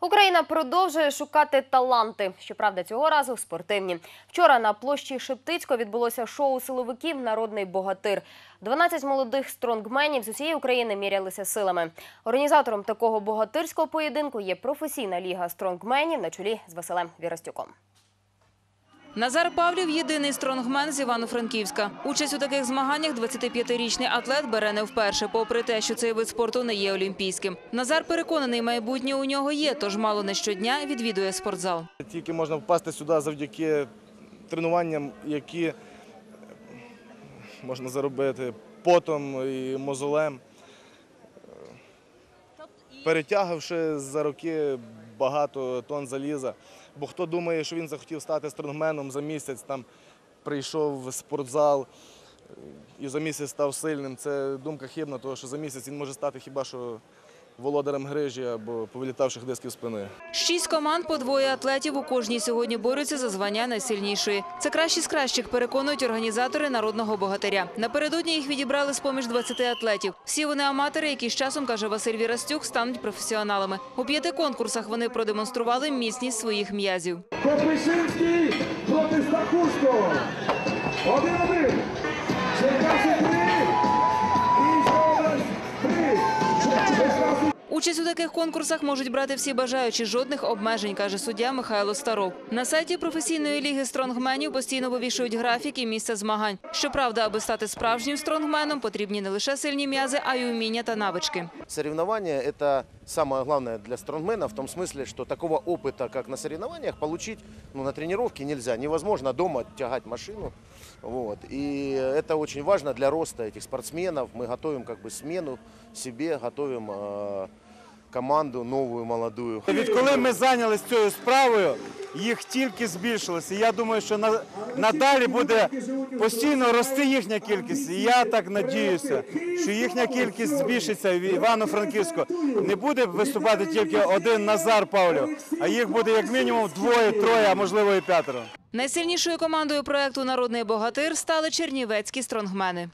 Україна продовжує шукати таланти. Щоправда, цього разу спортивні. Вчора на площі Шептицько відбулося шоу силовиків Народний богатир. 12 молодих стронгменів з усієї України мірялися силами. Організатором такого богатирського поєдинку є професійна ліга стронгменів на чолі з Василем Вірастюком. Назар Павлів – єдиний стронгмен з Івано-Франківська. Участь у таких змаганнях 25-річний атлет бере не вперше, попри те, що цей вид спорту не є олімпійським. Назар переконаний, майбутнє у нього є, тож мало не щодня відвідує спортзал. Тільки можна впасти сюди завдяки тренуванням, які можна заробити потом і мозолем. Перетягавши за роки багато тонн заліза. Бо хто думає, що він захотів стати стронгменом за місяць, там прийшов в спортзал і за місяць став сильним. Це думка хибна, тому що за місяць він може стати хіба що володарем грижі або повилітавших дисків спини. Шість команд по двоє атлетів у кожній сьогодні борються за звання найсильнішої. Це кращі з кращих, переконують організатори народного богатиря. Напередодні їх відібрали з поміж 20 атлетів. Всі вони аматори, які з часом, каже Василь Вірастюк, стануть професіоналами. У п'яти конкурсах вони продемонстрували міцність своїх м'язів. Копишинський проти Стахурського. Один-один. Участь у таких конкурсах можуть брати всі бажаючі. Жодних обмежень, каже суддя Михайло Старов. На сайті професійної ліги стронгменів постійно вивішують графік і місця змагань. Щоправда, аби стати справжнім стронгменом, потрібні не лише сильні м'язи, а й уміння та навички. Соревнования – это самое главное для стронгмена в том смысле, что такого опыта, как на соревнованиях, получить ну, на тренировке нельзя. Невозможно дома тягать машину. Вот. И это очень важно для роста этих спортсменов. Мы готовим как бы смену себе, готовим э, команду новую, молодую. Відколи ми зайнялися цією справою, їх тільки збільшилося. Я думаю, що на- надалі буде постійно рости їхня кількість. І я так надіюся, що їхня кількість збільшиться в Івано-Франківську. Не буде виступати тільки один Назар Павлів, а їх буде як мінімум двоє, троє, а можливо і п'ятеро. Найсильнішою командою проекту Народний богатир стали чернівецькі стронгмени.